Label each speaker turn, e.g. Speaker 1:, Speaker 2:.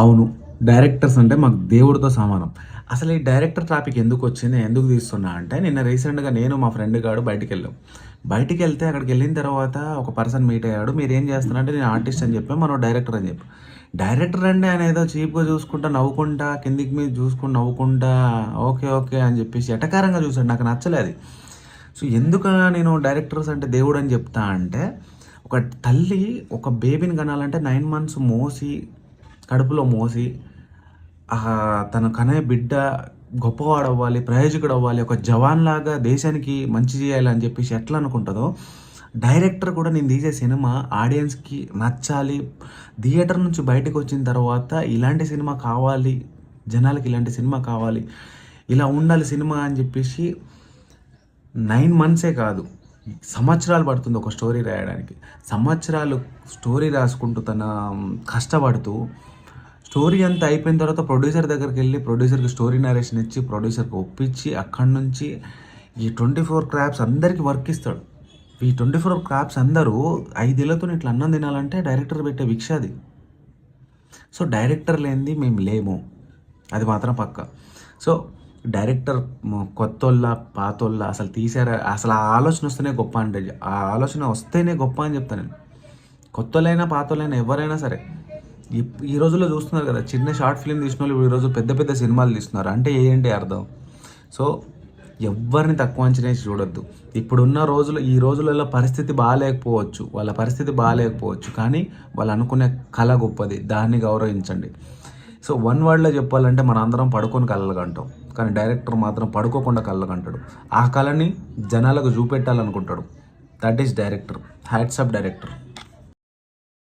Speaker 1: అవును డైరెక్టర్స్ అంటే మాకు దేవుడితో సమానం. అసలు ఈ డైరెక్టర్ టాపిక్ ఎందుకు వచ్చింది ఎందుకు తీస్తున్నా అంటే నిన్న రీసెంట్గా నేను మా ఫ్రెండ్ గాడు బయటికి వెళ్ళాం బయటికి వెళ్తే అక్కడికి వెళ్ళిన తర్వాత ఒక పర్సన్ మీట్ అయ్యాడు. మీరు ఏం చేస్తున్నారంటే నేను ఆర్టిస్ట్ అని చెప్పి మనం డైరెక్టర్ అని చెప్పి. డైరెక్టర్ అంటే ఆయన ఏదో చీప్గా చూసుకుంటా నవ్వుకుంటా కిందికి మీద చూసుకుంటూ నవ్వుకుంటా ఓకే ఓకే అని చెప్పేసి ఎటకారంగా చూసాడు నాకు నచ్చలేదు. సో ఎందుకు నేను డైరెక్టర్స్ అంటే దేవుడు అని చెప్తా అంటే ఒక తల్లి ఒక బేబీని కనాలంటే నైన్ మంత్స్ మోసి కడుపులో మోసి ఆ తన కనే బిడ్డ గొప్పవాడు అవ్వాలి ప్రయోజకుడు అవ్వాలి ఒక జవాన్ లాగా దేశానికి మంచి చేయాలి అని చెప్పేసి ఎట్లా అనుకుంటుందో డైరెక్టర్ కూడా నేను తీసే సినిమా ఆడియన్స్కి నచ్చాలి థియేటర్ నుంచి బయటకు వచ్చిన తర్వాత ఇలాంటి సినిమా కావాలి జనాలకి ఇలాంటి సినిమా కావాలి ఇలా ఉండాలి సినిమా అని చెప్పేసి నైన్ మంత్సే కాదు సంవత్సరాలు పడుతుంది ఒక స్టోరీ రాయడానికి. సంవత్సరాలు స్టోరీ రాసుకుంటూ తన కష్టపడుతూ స్టోరీ అంతా అయిపోయిన తర్వాత ప్రొడ్యూసర్ దగ్గరికి వెళ్ళి ప్రొడ్యూసర్కి స్టోరీ నరేషన్ ఇచ్చి ప్రొడ్యూసర్కి ఒప్పించి అక్కడి నుంచి ఈ ట్వంటీ ఫోర్ క్రాప్స్ అందరికీ వర్క్ ఇస్తాడు. ఈ ట్వంటీ ఫోర్ క్రాప్స్ అందరూ ఐదేళ్ళతో ఇట్లా అన్నం తినాలంటే డైరెక్టర్ పెట్టే భిక్ష అది. సో డైరెక్టర్ లేనిది మేము లేము. అది మాత్రం పక్క. సో డైరెక్టర్ కొత్తోళ్ళ పాతోళ్ళ అసలు తీసారా? అసలు ఆ ఆలోచన వస్తేనే గొప్ప అంటే ఆ ఆలోచన వస్తేనే గొప్ప అని చెప్తాను నేను. కొత్తోళ్ళైనా పాతోళ్ళైనా ఎవరైనా సరే ఇప్- ఈ రోజుల్లో చూస్తున్నారు కదా చిన్న షార్ట్ ఫిల్మ్ తీసిన వాళ్ళు ఈ రోజు పెద్ద పెద్ద సినిమాలు తీస్తున్నారు. అంటే ఏంటి అర్థం? సో ఎవరిని తక్కువ అంచనా చూడొద్దు. ఇప్పుడున్న రోజులు ఈ రోజులలో పరిస్థితి బాగాలేకపోవచ్చు. వాళ్ళ పరిస్థితి బాగాలేకపోవచ్చు. కానీ వాళ్ళు అనుకునే కళ గొప్పది. దాన్ని గౌరవించండి. సో వన్ వర్డ్లో చెప్పాలంటే మన అందరం పడుకొని కళ్ళగంటాం కానీ డైరెక్టర్ మాత్రం పడుకోకుండా కళ్ళకంటాడు ఆ కళని జనాలకు చూపెట్టాలనుకుంటాడు. That is director hats up off director